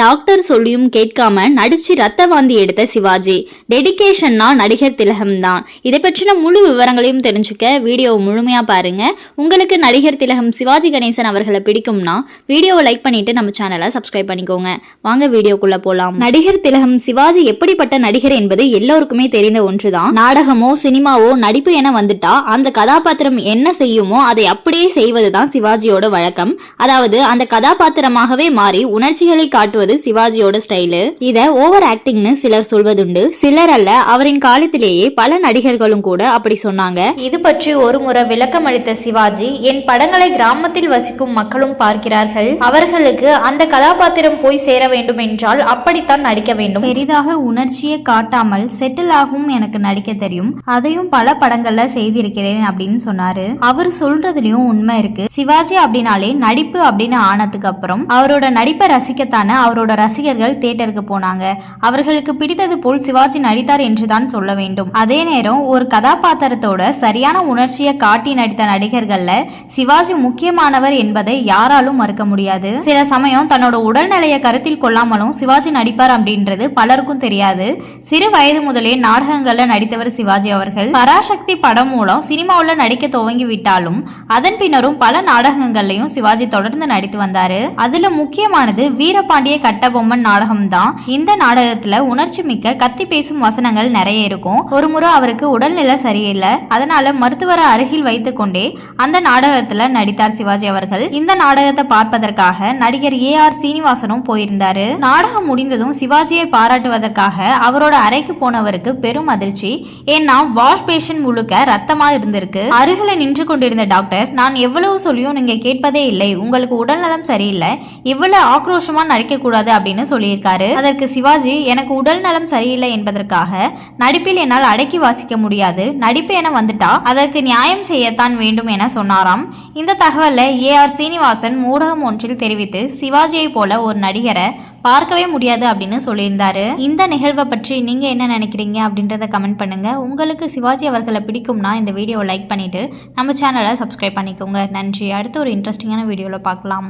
Doctor சொல்லியும் கேட்காம நடிச்சு ரத்த வாந்தி எடுத்த சிவாஜி. டெடிக்கேஷன்னா நடிகர் திலகம் தான். இதை பற்றின முழு விவரங்களையும் தெரிஞ்சுக்க வீடியோ முழுமையா பாருங்க. உங்களுக்கு நடிகர் திலகம் சிவாஜி கணேசன் அவர்களை பிடிக்கும்னா வீடியோவை லைக் பண்ணிட்டு நம்ம சேனலை சப்ஸ்கிரைப் பண்ணிக்கோங்க. வாங்க வீடியோக்குள்ள போலாம். நடிகர் திலகம் சிவாஜி எப்படிப்பட்ட நடிகர் என்பது எல்லோருக்குமே தெரிந்த ஒன்றுதான். நாடகமோ சினிமாவோ நடிப்பு என வந்துட்டா அந்த கதாபாத்திரம் என்ன செய்யுமோ அதை அப்படியே செய்வதுதான் சிவாஜியோட வழக்கம். அதாவது அந்த கதாபாத்திரமாகவே மாறி உணர்ச்சிகளை காட்டுவது சிவாஜியோட ஸ்டைலு இத ஓவர் ஆக்டிங்னு சிலர் சொல்வதுண்டு. சிலர் அல்ல அவரின் காலத்திலேயே பல நடிகர்களும் கூட அப்படி சொன்னாங்க. இது பற்றி ஒரு முறை விளக்கம் அளித்த சிவாஜி என் படங்களை கிராமத்தில் வசிக்கும் மக்களும் பார்க்கிறார்கள். அவர்களுக்கு அந்த கதாபாத்திரம் போய் சேர வேண்டும் என்றால் அப்படித்தான் நடிக்க வேண்டும். பெரிதாக உணர்ச்சியை காட்டாமல் செட்டில் ஆகும் எனக்கு நடிக்க தெரியும். அதையும் பல படங்கள்ல செய்திருக்கிறேன் அப்படின்னு சொன்னாரு. அவர் சொல்றதுலயும் உண்மை இருக்கு. சிவாஜி அப்படின்னாலே நடிப்பு அப்படின்னு ஆனதுக்கு அப்புறம் அவரோட நடிப்பை ரசிக்கத்தானே அவரோட ரசிகர்கள் தியேட்டருக்கு போனாங்க. அவர்களுக்கு பிடித்தது போல் சிவாஜி நடித்தார் என்றுதான் சொல்ல வேண்டும். அதே நேரம் ஒரு கதாபாத்திரத்தோட சரியான உணர்ச்சியை காட்டி நடித்த நடிகர்கள்ல சிவாஜி முக்கியமானவர் என்பதை யாராலும் மறுக்க முடியாது. சில சமயம் தன்னோட உடல்நிலையை கருத்தில் கொள்ளாமலும் சிவாஜி நடிப்பார் அப்படின்றது பலருக்கும் தெரியாது. சிறு வயது முதலே நாடகங்கள்ல நடித்தவர் சிவாஜி அவர்கள். பராசக்தி படம் மூலம் சினிமாவில் நடிக்க துவங்கி விட்டாலும் அதன் பின்னரும் பல நாடகங்கள்லயும் சிவாஜி தொடர்ந்து நடித்து வந்தாரு. அதுல முக்கியமானது வீரபாண்டிய கட்டபொம்மன் நாடகம் தான் இந்த நாடகத்துல உணர்ச்சி மிக்க கத்தி பேசும் வசனங்கள் நிறைய இருக்கும். ஒரு முறை அவருக்கு உடல்நிலை சரியில்லை. அதனால மருத்துவரை அருகில் வைத்துக் கொண்டே அந்த நாடகத்துல நடித்தார் சிவாஜி அவர்கள். இந்த நாடகத்தை பார்ப்பதற்காக நடிகர் ஏ ஆர் சீனிவாசனும் போயிருந்தாரு. நாடகம் முடிந்ததும் சிவாஜியை பாராட்டுவதற்காக அவரோட அறைக்கு போனவருக்கு பெரும் அதிர்ச்சி. ஏன்னா வாஷ் பேஷன் முழுக்க ரத்தமா இருந்திருக்கு. அருகில நின்று கொண்டிருந்த டாக்டர் நான் எவ்வளவு சொல்லியும் நீங்க கேட்பதே இல்லை. உங்களுக்கு உடல்நலம் சரியில்லை. இவ்வளவு ஆக்ரோஷமா நடிக்க கூடாது அப்படின்னு சொல்லியிருக்காரு. அதற்கு சிவாஜி எனக்கு உடல் நலம் சரியில்லை என்பதற்காக நடிப்பில் என்னால் அடக்கி வாசிக்க முடியாது. நடிப்பு என வந்துட்டா அதற்கு நியாயம் செய்யத்தான் வேண்டும் என சொன்னாராம். இந்த தகவலை ஏ. ஆர். சீனிவாசன் ஊடகம் ஒன்றில் தெரிவித்து சிவாஜியை போல ஒரு நடிகரை பார்க்கவே முடியாது அப்படின்னு சொல்லியிருந்தாரு. இந்த நிகழ்வை பற்றி நீங்க என்ன நினைக்கிறீங்க அப்படின்றத கமெண்ட் பண்ணுங்க. உங்களுக்கு சிவாஜி அவர்களை பிடிக்கும்னா இந்த வீடியோவை லைக் பண்ணிட்டு நம்ம சேனலை சப்ஸ்கிரைப் பண்ணிக்கோங்க. நன்றி. அடுத்து ஒரு இன்ட்ரெஸ்டிங்கான வீடியோவில் பார்க்கலாம்.